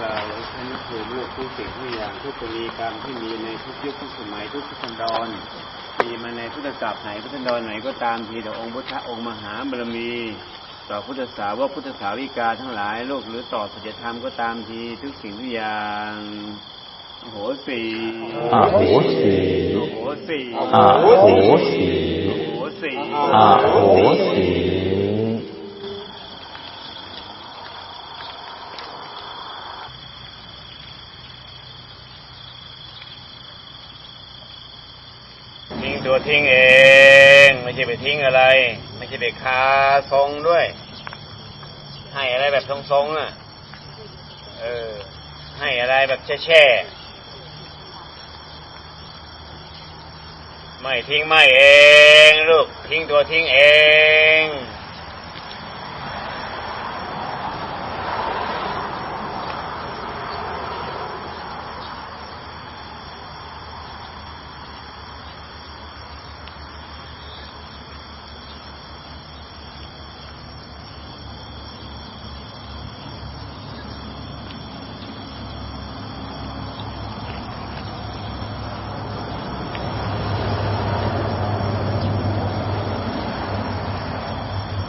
เราท่านภูมิโลกทุกสิ่งทุกอย่างทุกปรีกรรที่มีในทุกยุคทุกสมัยทุกพุทธันดรมีมาในพุทธกาลไหนพุทธันดรไหนก็ตามทีต่อองค์พุทธะองค์มหาบารมีต่อพุทธสาวกพุทธสาวิกาทั้งหลายโลกหรือต่อสัจธรรมก็ตามทีทุกสิ่งทุกอย่างโอ้โหสีอโหสีโอ้โหสีอโหสีโอ้โหสีอโหสี ทิ้ง ตัวทิ้งเอง ไม่ใช่ไปทิ้งอะไร ไม่ใช่ไปคาทรงด้วย ให้อะไรแบบทรงๆอะ เออ ให้อะไรแบบแช่ๆไม่ทิ้งไม่เอง ลูกทิ้งตัวทิ้งเอง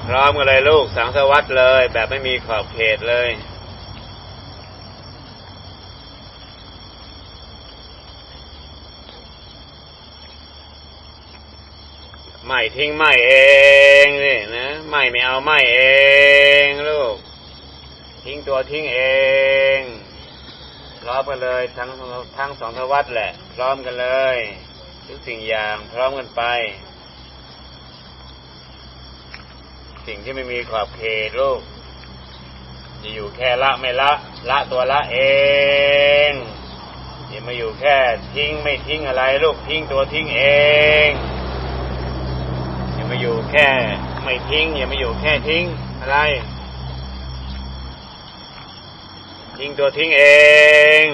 พร้อมกันเลยลูกสังสวัสดเลย แบบไม่มีขอบเขตเลย ไม่ทิ้งไม่เองนี่นะไม่ไม่เอาไม่เองลูก ทิ้งตัวทิ้งเองพร้อมกันเลย ทั้งทั้งสองทวัตแหละ พร้อมกันเลย ทุกสิ่งอย่างพร้อมกันไป สิ่งที่ไม่มีขอบเขตลูกจะอยู่แค่ละไม่ละ ละตัวละเองอย่ามาอยู่แค่ทิ้งไม่ทิ้งอะไร ลูกทิ้งตัวทิ้งเองอย่ามาอยู่แค่ไม่ทิ้งอย่ามาอยู่แค่ทิ้งอะไร ทิ้งตัวทิ้งเอง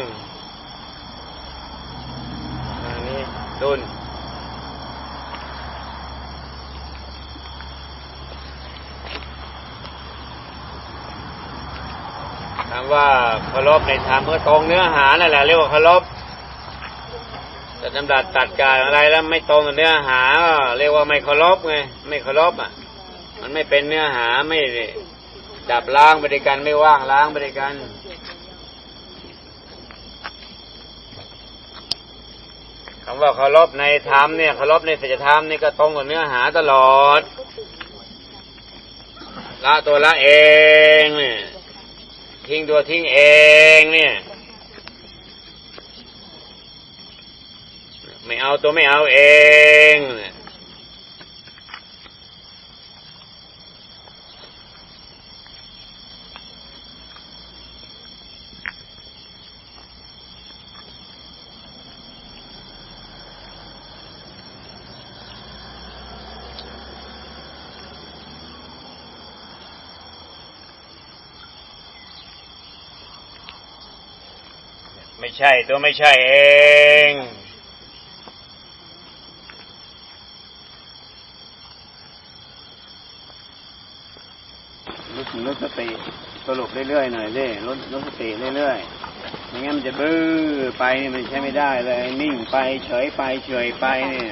อันนี้ดุน ว่าเคารพในธรรมก็ตรงเนื้อหานั่นแหละเรียกว่าเคารพแต่จำดัดตัดการอะไรแล้วไม่ตรงกับเนื้อหาก็เรียกว่าไม่เคารพไงไม่เคารพอะ มันไม่เป็นเนื้อหาไม่จับล้างไปด้วยกันไม่ว่างล้างไปด้วยกันคำว่าเคารพในธรรมเนี่ยเคารพในศีลธรรมนี่ก็ตรงกับเนื้อหาตลอดละตัวละเองเนี่ย ทิ้งตัวทิ้งเองเนี่ย ไม่เอาตัวไม่เอาเองเนี่ย ใช่ตัวไม่ใช่เองลดลดสติสรุปเรื่อยๆหน่อยดิลดลดสติเรื่อยๆไม่งั้นมันจะบื้อไปมันใช้ไม่ได้เลย นิ่งไปเฉยไปเฉยไปเนี่ย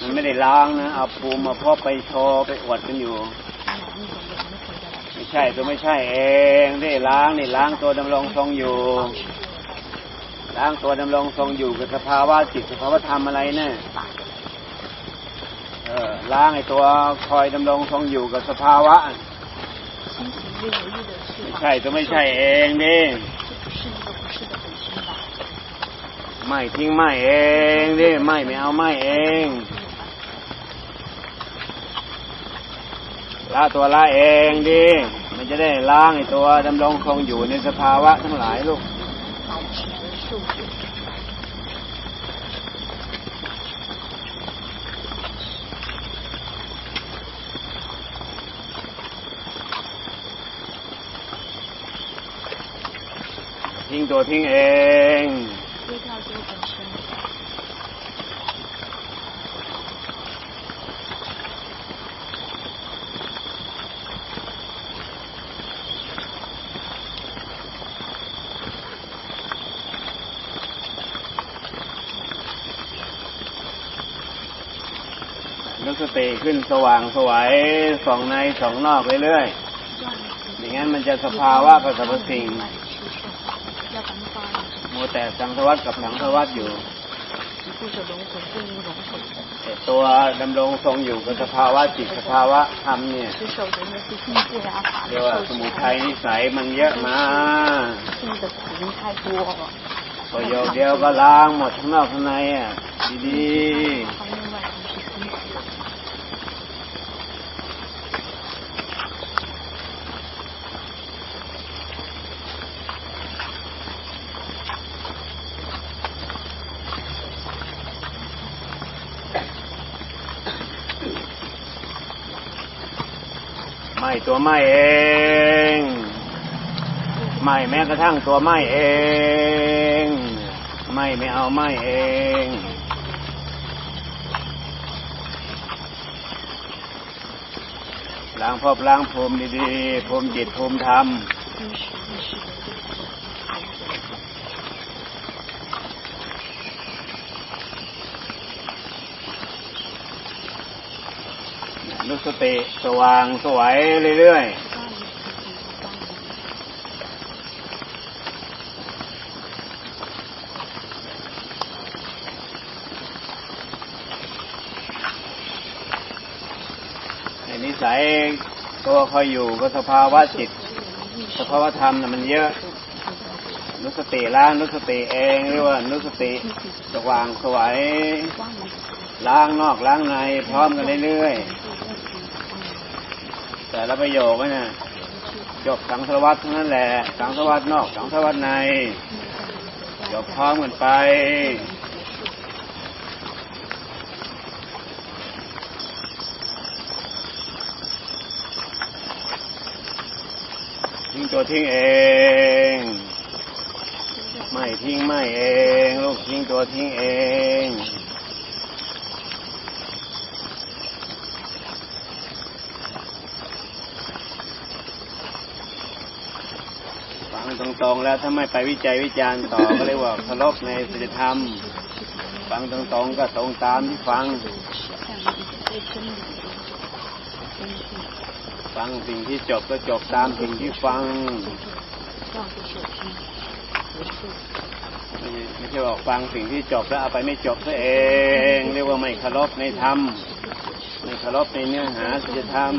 มันไม่ได้ล้างนะเอาภูมาพบไปโชว์ไปอวดกันอยู่ไม่ใช่ตัวไม่ใช่เองได้ล้างนี่ล้างตัวดำรงทรงอยู่ ล้างตัวดำรงทรงอยู่กับสภาวะจิตสภาวะธรรมอะไรเนะี่ยเออล้างไอ้ตัวคอยดำรงทรงอยู่กับสภาวะไม่ใช่ตัวไม่ใช่เองดิไม่ทิ้งไม่เองดิไม่ไม่เอาไม่เองละตัวละเองดิมันจะได้ล้างไอ้ตัวดำรงคงอยู่ในสภาวะทั้งหลายลูก 对不听多听诶 สติขึ้นสว่างสวยสองในสองนอกเรื่อยๆอย่างนั้นมันจะสภาวะกับสรรพสิ่งโมแต่สังสวัตกับสังสวัตอยู่แต่ตัวดำรงทรงอยู่กับสภาวะจิตสภาวะธรรมเนี่ยเรียกว่าสมุทัยนิสัยมันเยอะมากพอโยกเดียวก็ล้างหมดข้างนอกข้างในอะดีๆ ม่ตัวไม่เองไม่แม้กระทั่งตัวไม่เองไม่ไม่เอาไม่เองล้างพบล้างภูมิดีๆภูมิจิตภูมิธรรม ติ สว่างสวยเรื่อยๆนิสัยตัวคอยอยู่ก็สภาวะจิต สภาวะธรรมนะมันเยอะ นุสติล้างนุสติเองเรียกว่านุสติสว่างสวยล้างนอกล้างในพร้อมกันเรื่อยๆ แต่ละประโยคนี่ยจบสังสารวัตรทั้งนั้นแหละสังสารวัตรนอกสังสารวัตรในจบพร้อมกันไปทิ้งตัวทิ้งเอง ไม่ทิ้งไม่เอง ลูกทิ้งตัวทิ้งเอง ฟัง ตรงแล้วถ้าไม่ไปวิจัยวิจารณ์ต่อก็เรียกว่าเคารพในศีลธรรม ฟังตรงๆก็ตรงตามที่ฟัง ฟังสิ่งที่จบก็จบตามสิ่งที่ฟังไม่ใช่บอกฟังสิ่งที่จบแล้วเอาไปไม่จบซะเอง เรียกว่าไม่เคารพในธรรมไม่เคารพในเนื้อหาศีลธรรม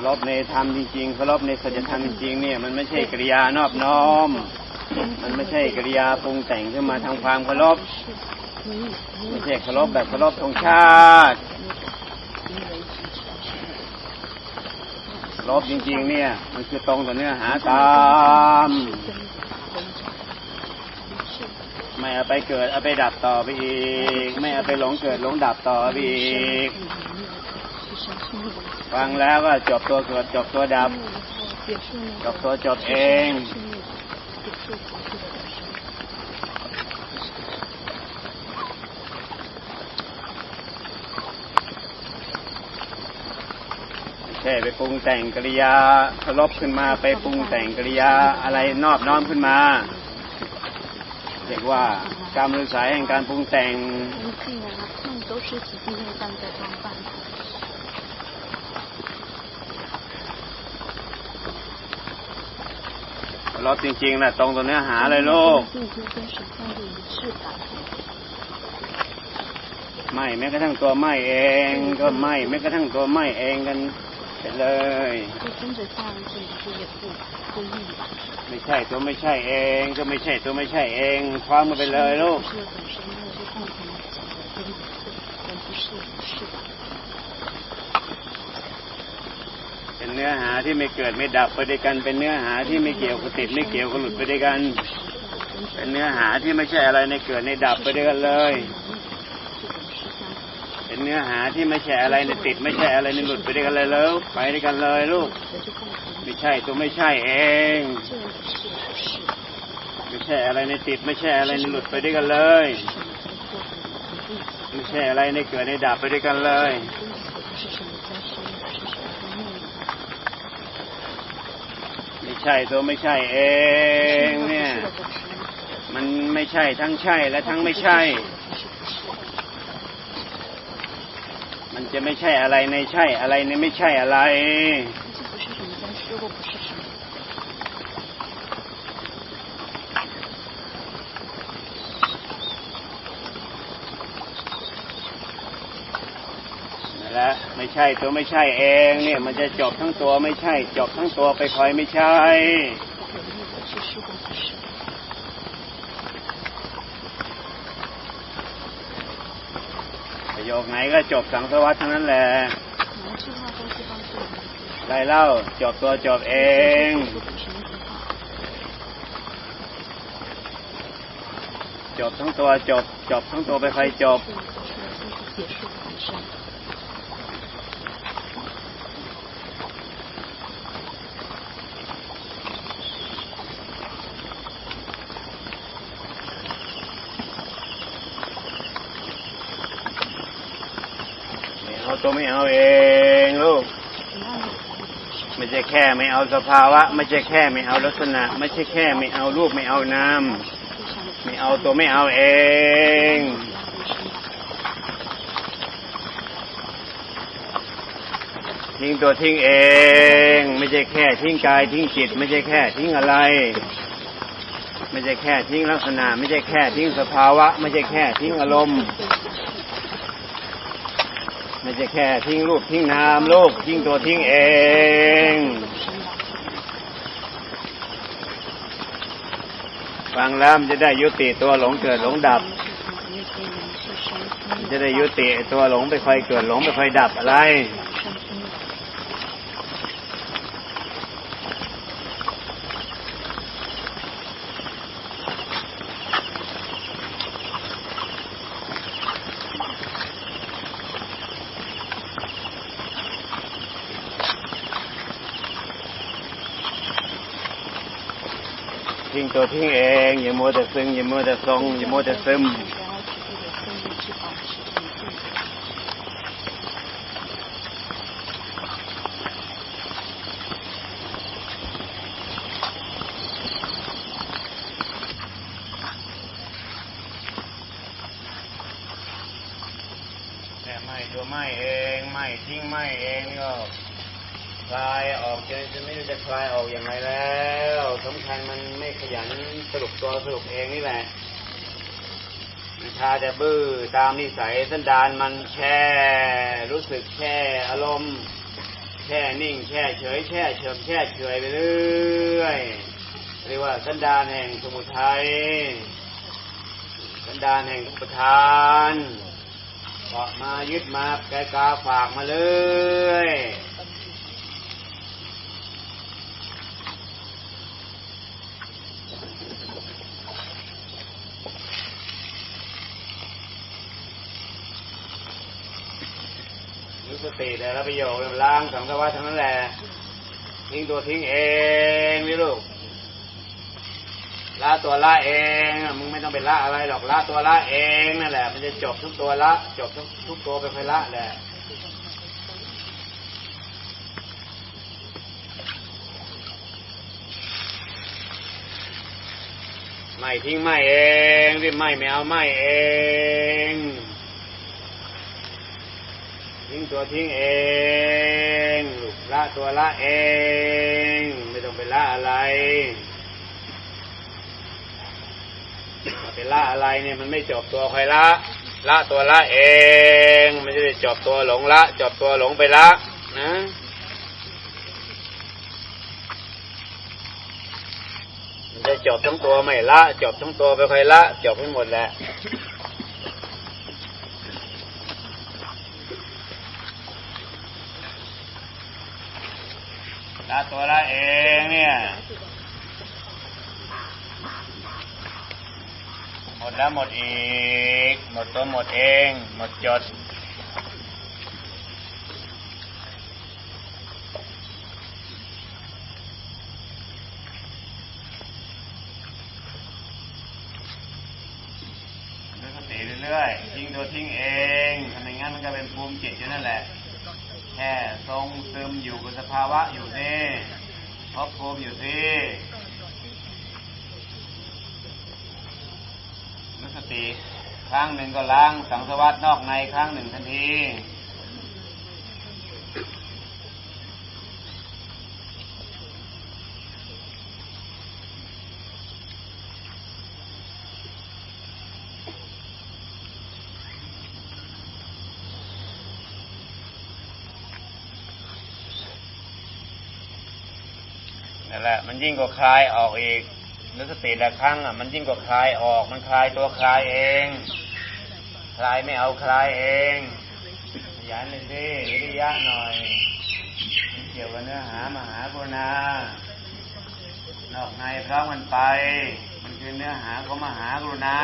ารพในธรรมจริงๆเคารพในสัจธรรมจริงๆเนี่ยมันไม่ใช่กริยานอบน้อม มันไม่ใช่กริยาปรุงแต่งขึ้นมาทางความเคารพไม่ใช่เคารพแบบเคารพธงชาติเคารพจริงๆ เนี่ย มันคือตรงต่อเนื้อหาตาม ไม่เอาไปเกิดเอาไปดับต่อไปอีก ไม่เอาไปหลงเกิดหลงดับต่อไปอีก ฟังแล้วก็จบตัวเกิดจบตัวดับ จบตัวจบเองไม่ใช่ไปปรุงแต่งกริยาเคารพขึ้นมาไปปรุงแต่งกริยาอะไรนอบน้อมขึ้นมาเรียกว่าการมือสายแห่งการปรุงแต่ง รถจริงๆนะตรงตัวเนี้ยหาเลยลูกไม่แม้กระทั่งตัวไม่เองก็ไม่แม้กระทั่งตัวไม่เองกันเสร็จเลยไม่ใช่ตัวไม่ใช่เอง ก็ไม่ใช่ตัวไม่ใช่เองความมันไปเลยลูก อหาที่ไม่เกิดไม่ดับไปด้วยกัน เป็นเนื้อหาที่ไม่เกี่ยวกับติดไม่เกี่ยวกับหลุดไปด้วยกัน เป็นเนื้อหาที่ไม่ใช่อะไรในเกิดในดับไปด้วยกันเลย เป็นเนื้อหาที่ไม่ใช่อะไรในติด ไม่ใช่อะไรในหลุดไปด้วยกันเลยแล้วไปด้วยกันเลยลูก ไม่ใช่ตัวไม่ใช่เอง ไม่ใช่อะไรในติด ไม่ใช่อะไรในหลุดไปด้วยกันเลย ไม่ใช่อะไรในเกิดในดับไปด้วยกันเลย ใช่ตัวไม่ใช่เองเนี่ย มันไม่ใช่ทั้งใช่และทั้งไม่ใช่ มันจะไม่ใช่อะไรในใช่อะไรในไม่ใช่อะไร ไม่ใช่ตัวไม่ใช่เองเนี่ย มันจะจบทั้งตัวไม่ใช่ จบทั้งตัวไปคอยไม่ใช่ประโยคไหนก็จบสังสวัสดิ์ทั้งนั้นแหละได้เล่าจบตัวจบเองจบทั้งตัวจบ จบทั้งตัวไปคอยจบ ตัวไม่เอาเองลูกไม่ใช่แค่ไม่เอาสภาวะ ไม่ใช่แค่ไม่เอาลักษณะ ไม่ใช่แค่ไม่เอารูปไม่เอานามไม่เอาตัวไม่เอาเองทิ้งตัวทิ้งเอง ไม่ใช่แค่ทิ้งกายทิ้งจิต ไม่ใช่แค่ทิ้งอะไร ไม่ใช่แค่ทิ้งลักษณะ ไม่ใช่แค่ทิ้งสภาวะ ไม่ใช่แค่ทิ้งอารมณ์ ไม่ใช่แค่ทิ้งรูปทิ้งนามลูกทิ้งตัวทิ้งเอง ฟังแล้วมันจะได้ยุติตัวหลงเกิดหลงดับมันจะได้ยุติตัวหลงไปคอยเกิดหลงไปคอยดับอะไร ทิ้งตัวทิ้งเองอย่ามัวแต่ซึงอย่ามัวแต่ทรงอย่ามัวแต่ซึม แต่ไม่ตัวไม่เองไม่ทิ้งไม่เองก็คลายออกจะจะไม่รู้จะคลายออกอย่างไรแล้วสำคัญมันไม่ขยันสรุปตัวสรุปเองนี่แหละมันชาจะบื้อตามนิสัยสันดานมันแช่รู้สึกแช่อารมณ์แช่นิ่งแช่เฉยแช่เฉมแช่เฉยไปเรื่อยเรียกว่าสันดานแห่งสมุทัยสันดานแห่งอุปทานเกาะมายึดมาแกกาฝากมาเลย รู้สติ แต่ละประโยคล้างสังสารวัฏทั้งนั้นแหละทิ้งตัวทิ้งเองนี่ลูกละตัวละเองมึงไม่ต้องไปละอะไรหรอกละตัวละเองนั่นแหละ มันจะจบทุกตัวละจบทุกทุกตัวไปไปละแหละไม่ทิ้งไม่เองรีบไม่ไม่เอาไม่เอง งตัวทิ้งเองละตัวละเอง ไม่ต้องไปละอะไรไปละอะไรเนี่ยมันไม่จบตัวใครละ ละตัวละเอง มันจะได้จบตัวหลงละจบตัวหลงไปละนะมันจะจบทั้งตัวไม่ละจบทั้งตัวไปใครละจบไปหมดแหละ ละตัวละเองเนี่ยหมดแล้วหมดอีก หมดตัวหมดเอง หมดจดเรื่อยสติเรื่อยๆทิ้งตัวทิ้งเองทำไมงั้นมันก็เป็นภูมิจิตอยู่นั่นแหละ แค่ทรงซึมอยู่กับสภาวะอยู่ อยู่สินึกสติ ครั้งหนึ่งก็ล้างสังสวัสดนอกในครั้งหนึ่งทันที นั่นแหละ มันยิ่งกว่าคลายออกอีกนึกสติละครั้งอะ มันยิ่งกว่าคลายออก มันคลายตัวคลายเอง คลายไม่เอาคลายเองขยันเลยสิวิริยะหน่อยมันเกี่ยวกับเนื้อหามหากรุณานอกในพร้อมกันไป มันคือเนื้อหาของมหากรุณา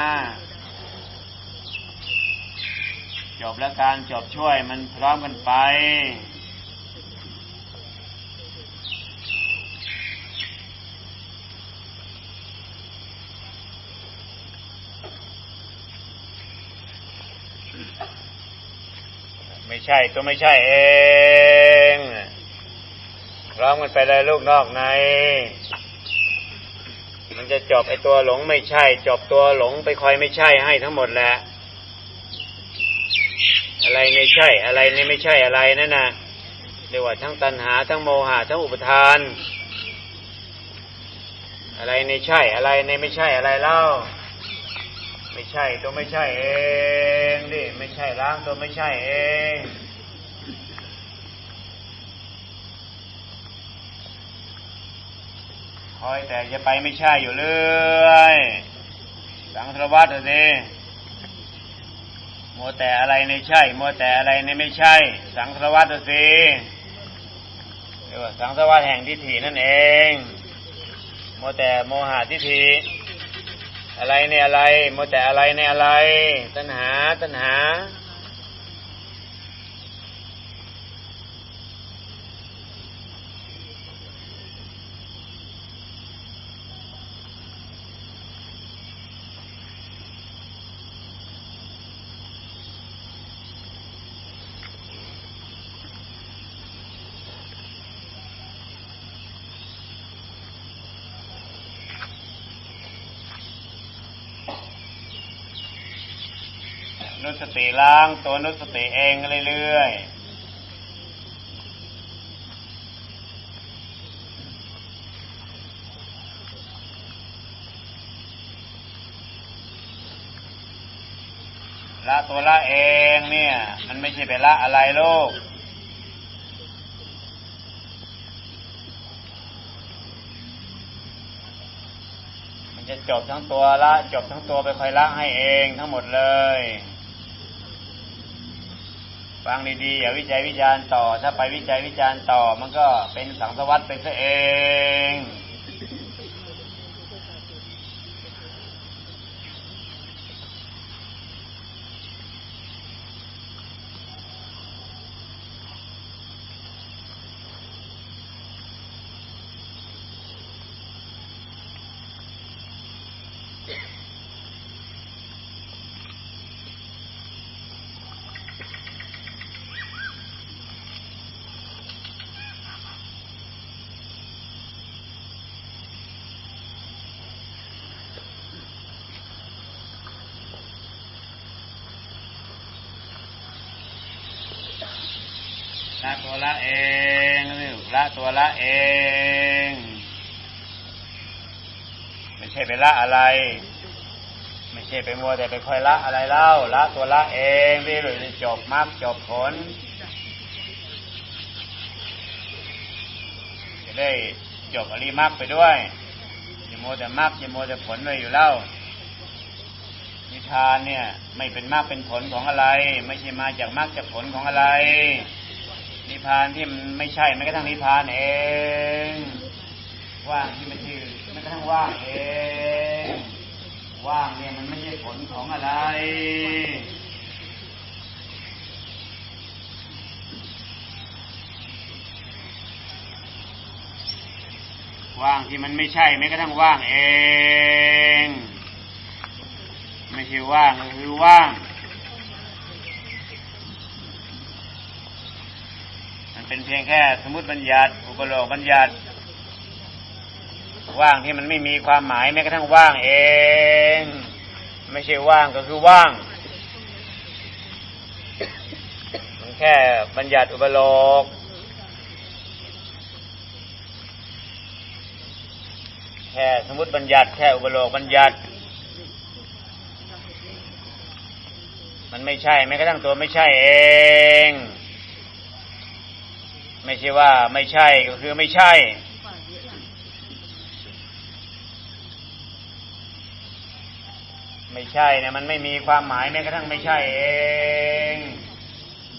จบแล้วการจบช่วยมันพร้อมกันไป ไม่ ใช่ตัวไม่ใช่เองพร้อมกันไปเลยลูกนอกใน มันจะจบไอตัวหลงไม่ใช่ จบตัวหลงไปคอยไม่ใช่ให้ทั้งหมดแหละ อะไรในใช่ อะไรในไม่ใช่อะไรนั่นนะเรียกว่าทั้งตัณหา ทั้งโมหะทั้งอุปทาน อะไรในใช่ อะไรในไม่ใช่อะไรเล่า ไม่ใช่ตัวไม่ใช่เองดิไม่ใช่ล้างตัวไม่ใช่เองคอยแต่จะไปไม่ใช่อยู่เรื่อยสังสารวัตรสิมัวแต่อะไรในใช่มัวแต่อะไรในไม่ใช่ สังสารวัตรสิเรียกว่าสังสารวัตรแห่งทิฏฐินั่นเองมัวแต่โมหะทิฏฐิ อะไรในอะไรมัวแต่อะไรในอะไร ตัณหาตัณหา นุสติล้างตัวนุสติเองเรื่อยๆละตัวละเองเนี่ย มันไม่ใช่ไปละอะไรโลก มันจะจบทั้งตัวละ จบทั้งตัวไปคอยละให้เองทั้งหมดเลย ฟังดีๆอย่าวิจัยวิจารณ์ต่อ ถ้าไปวิจัยวิจารณ์ต่อ มันก็เป็นสังสวัตเป็นซะเอง ละตัวละเองละตัวละเอง ไม่ใช่ไปละอะไร ไม่ใช่ไปมัวแต่ไปคอยละอะไรเล่าละตัวละเองเรื่อยจบมรรคจบผลจะได้จบอริมรรคไปด้วยอย่ามัวแต่มรรคอย่ามัวแต่ผลเลยอยู่เล่านิทานเนี่ย ไม่เป็นมรรคเป็นผลของอะไร ไม่ใช่มาจากมรรคจากผลของอะไร นิพพานที่มันไม่ใช่แม้กระทั่งนิพพานเอง ว่างที่มันชื่อแม้กระทั่งว่างเอง ว่างเนี่ยมันไม่ใช่ผลของอะไร ว่างที่มันไม่ใช่แม้กระทั่งว่างเอง ไม่ใช่ว่างก็คือว่าง เป็นเพียงแค่สมมติบัญญัติอุปโลกบัญญัติ ว่างที่มันไม่มีความหมายแม้กระทั่งว่างเอง ไม่ใช่ว่างก็คือว่าง มันแค่บัญญัติอุปโลกแค่สมมติบัญญัติแค่อุปโลกบัญญัติ มันไม่ใช่แม้กระทั่งตัวไม่ใช่เอง ไม่ใช่ว่าไม่ใช่ก็คือไม่ใช่ ไม่ใช่เนี่ยมันไม่มีความหมายแม้กระทั่งไม่ใช่เอง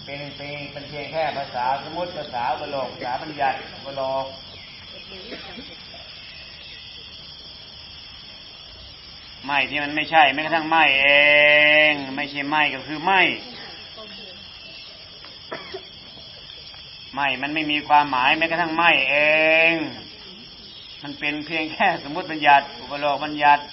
เป็นเป็นเป็นเพียงแค่ภาษาสมมติภาษาอุปโลกภาษาบัญญัติอุปโลกไม่ที่มันไม่ใช่แม้กระทั่งไม่เอง ไม่ใช่ไม่ก็คือไม่ ไม่มันไม่มีความหมายแม้กระทั่งไม่เอง มันเป็นเพียงแค่สมมติบัญญัติอุปโลกบัญญัติ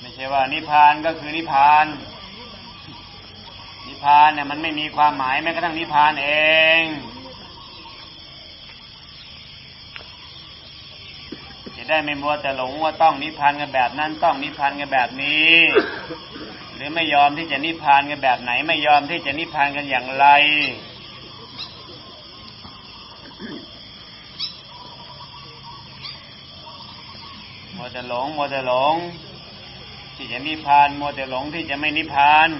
ไม่ใช่ว่านิพพานก็คือนิพพาน พพานเนี่ยมันไม่มีความหมายแม้กระทั่งนิพพานเอง จะได้ไม่มัวแต่หลงว่าต้องนิพพานกันแบบนั้นต้องนิพพานกันแบบนี้ หรือไม่ยอมที่จะนิพพานกันแบบไหน ไม่ยอมที่จะนิพพานกันอย่างไรมัวแต่หลงมัวแต่หลงที่จะนิพพานมัวแต่หลงที่จะไม่นิพพาน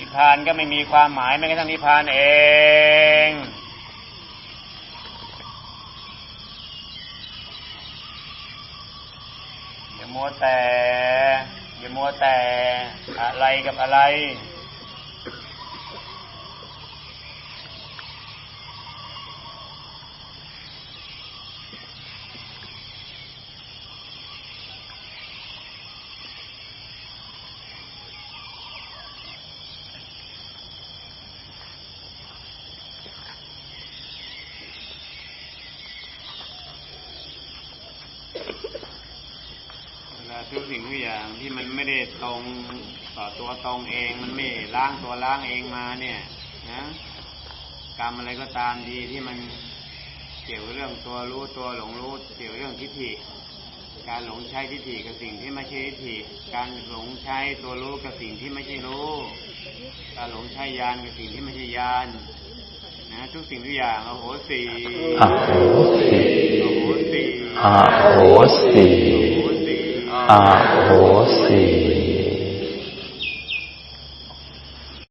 นิ พานก็ไม่มีความหมายแม้กระทั่งนิพพานเอง อย่ามัวแต่ อย่ามัวแต่อะไรกับอะไร ทุกสิ่งทุกอย่างที่มันไม่ได้ตรงต่อตัวตรงเองมันไม่ล้างตัวล้างเองมาเนี่ยนะกรรมอะไรก็ตามดีที่มันเกี่ยวเรื่องตัวรู้ตัวหลงรู้เกี่ยวเรื่องทิฏฐิ การหลงใช้ทิฏฐิกับสิ่งที่ไม่ใช่ทิฏฐิ การหลงใช้ตัวรู้กับสิ่งที่ไม่ใช่รู้ การหลงใช้ยานกับสิ่งที่ไม่ใช่ยานนะทุกสิ่งทุกอย่างโอโหสีอโหสิโอโหสีอโหสิโอโหสี อโหสิ